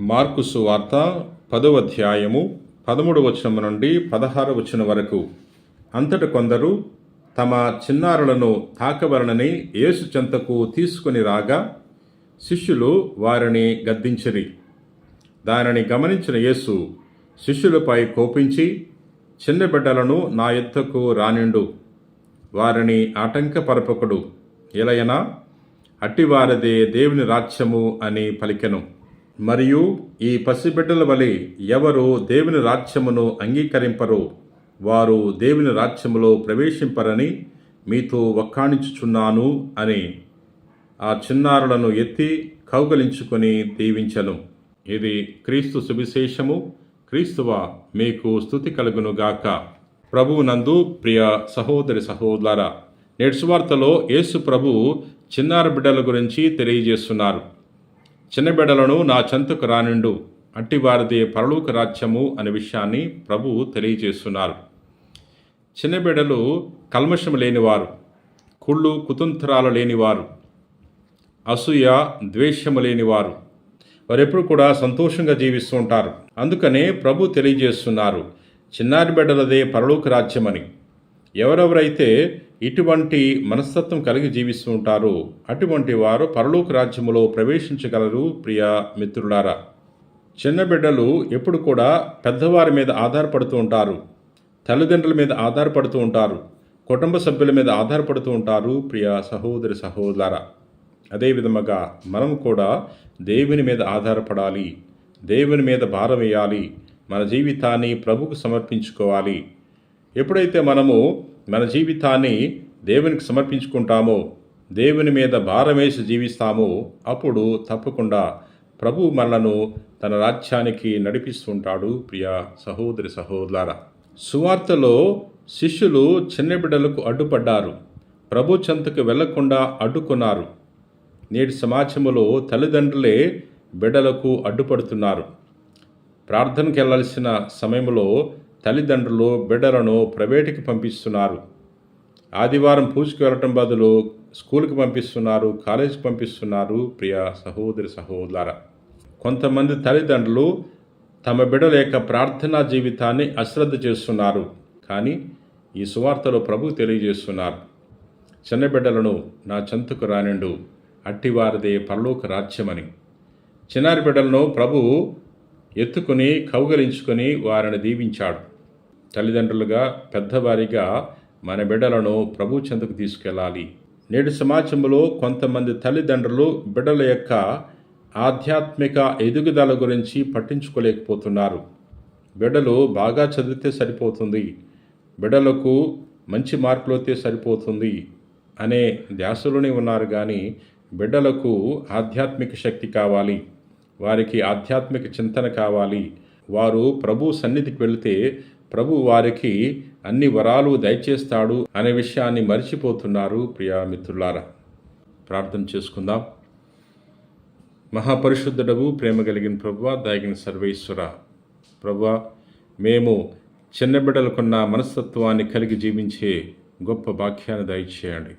Mark సువార్త పదవ అధ్యాయము పదమూడు వచనం నుండి పదహారు వచనం వరకు. అంతట కొందరు తమ చిన్నారులను తాకవలనని యేసు చెంతకు తీసుకుని రాగా శిష్యులు వారిని గద్దించిరి. దానిని గమనించిన యేసు శిష్యులపై కోపించి చిన్న బిడ్డలను నా ఎత్తకు రానిండు. వారిని ఆటంకపరపకుడు. ఎలయనా అట్టివారదే దేవుని రాజ్యము అని పలికెను. మరియు ఈ పసిబిడ్డల వలె ఎవరు దేవుని రాజ్యమును అంగీకరింపరో వారు దేవుని రాజ్యములో ప్రవేశింపరని మీతో వక్కాణించుచున్నాను అని ఆ చిన్నారులను ఎత్తి కౌగలించుకొని దీవించను. ఇది క్రీస్తు సువిశేషము. క్రీస్తువ మీకు స్థుతి కలుగునుగాక ప్రభువునందు ప్రియ సహోదరి సహోదర నేటి వార్తలో యేసు ప్రభు చిన్నార బిడ్డల గురించి తెలియజేస్తున్నారు. చిన్నబిడలను నా చెంతకు రానిండు. అట్టివారిదే పరలోక రాజ్యము అనే విషయాన్ని ప్రభువు తెలియజేస్తున్నారు. చిన్నబిడలు కల్మషం లేనివారు కుళ్ళు కుతంత్రాలు లేనివారు అసూయ ద్వేషము లేనివారు వారెప్పుడు కూడా సంతోషంగా జీవిస్తూ ఉంటారు. అందుకనే ప్రభు తెలియజేస్తున్నారు చిన్నారి బిడ్డలదే పరలోక రాజ్యమని. ఎవరెవరైతే ఇటువంటి మనస్తత్వం కలిగి జీవిస్తూ ఉంటారు. అటువంటి వారు పరలోక రాజ్యములో ప్రవేశించగలరు ప్రియ మిత్రులారా. చిన్న బిడ్డలు ఎప్పుడు కూడా పెద్దవారి మీద ఆధారపడుతూ ఉంటారు. తల్లిదండ్రుల మీద ఆధారపడుతూ ఉంటారు. కుటుంబ సభ్యుల మీద ఆధారపడుతూ ఉంటారు ప్రియ సహోదరి సహోదర అదేవిధముగా మనం కూడా దేవుని మీద ఆధారపడాలి. దేవుని మీద భారం వేయాలి. మన జీవితాన్ని ప్రభుకు సమర్పించుకోవాలి. ఎప్పుడైతే మనము మన జీవితాన్ని దేవునికి సమర్పించుకుంటామో దేవుని మీద భారమేసి జీవిస్తామో అప్పుడు తప్పకుండా ప్రభు మనలను తన రాజ్యానికి నడిపిస్తుంటాడు ప్రియ సహోదరి సహోదర సువార్తలో శిష్యులు చిన్న బిడ్డలకు అడ్డుపడ్డారు. ప్రభు చెంతకు వెళ్ళకుండా అడ్డుకున్నారు. నేటి సమాజంలో తల్లిదండ్రులే బిడ్డలకు అడ్డుపడుతున్నారు. ప్రార్థనకు వెళ్ళాల్సిన సమయంలో తల్లిదండ్రులు బిడ్డలను ప్రైవేటుకి పంపిస్తున్నారు. ఆదివారం పూజకి వెళ్ళటం బదులు స్కూల్కి పంపిస్తున్నారు కాలేజీకి పంపిస్తున్నారు ప్రియ సహోదరి సహోదర. కొంతమంది తల్లిదండ్రులు తమ బిడ్డల యొక్క ప్రార్థనా జీవితాన్ని అశ్రద్ధ చేస్తున్నారు. కానీ ఈ సువార్తలో ప్రభు తెలియజేస్తున్నారు. చిన్న బిడ్డలను నా చెంతకు రానిండు. అట్టివారిదే పరలోక రాజ్యమని. చిన్నారి బిడ్డలను ప్రభు ఎత్తుకుని కౌగలించుకొని వారిని దీవించాడు. తల్లిదండ్రులుగా పెద్దవారిగా మన బిడ్డలను ప్రభు చెందుకు తీసుకెళ్ళాలి. నేటి సమాజంలో కొంతమంది తల్లిదండ్రులు బిడ్డల యొక్క ఆధ్యాత్మిక ఎదుగుదల గురించి పట్టించుకోలేకపోతున్నారు. బిడ్డలు బాగా చదివితే సరిపోతుంది. బిడ్డలకు మంచి మార్కులు వస్తే సరిపోతుంది అనే ధ్యాసలోనే ఉన్నారు కానీ బిడ్డలకు ఆధ్యాత్మిక శక్తి కావాలి. వారికి ఆధ్యాత్మిక చింతన కావాలి. వారు ప్రభు సన్నిధికి వెళితే ప్రభు వారికి అన్ని వరాలు దయచేస్తాడు అనే విషయాన్ని మర్చిపోతున్నారు ప్రియా మిత్రులారా ప్రార్థన చేసుకుందాం. మహాపరిశుద్ధుడవు ప్రేమ కలిగిన ప్రభు దాగిన సర్వేశ్వర. ప్రభు మేము చిన్న బిడ్డలకున్న మనస్తత్వాన్ని కలిగి జీవించే గొప్ప వాక్యాన్ని దయచేయండి.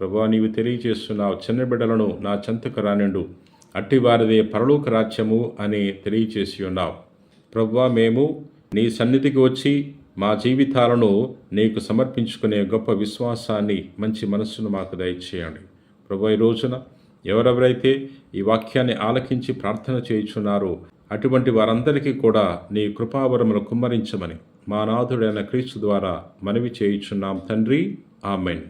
ప్రభా నీవు తెలియజేస్తున్నావు చిన్న బిడ్డలను నా చెంతకు రానిండు. అట్టివారిదే పరలోక రాజ్యము అని తెలియచేసి ఉన్నావు. ప్రభువా మేము నీ సన్నిధికి వచ్చి మా జీవితాలను నీకు సమర్పించుకునే గొప్ప విశ్వాసాన్ని మంచి మనస్సును మాకు దయచేయండి. ప్రభు ఈ రోజున ఎవరెవరైతే ఈ వాక్యాన్ని ఆలకించి ప్రార్థన చేయుచున్నారో అటువంటి వారందరికీ కూడా నీ కృపావరమును కుమ్మరించమని మా నాథుడైన క్రీస్తు ద్వారా మనవి చేయుచున్నాం. తండ్రి ఆమెన్.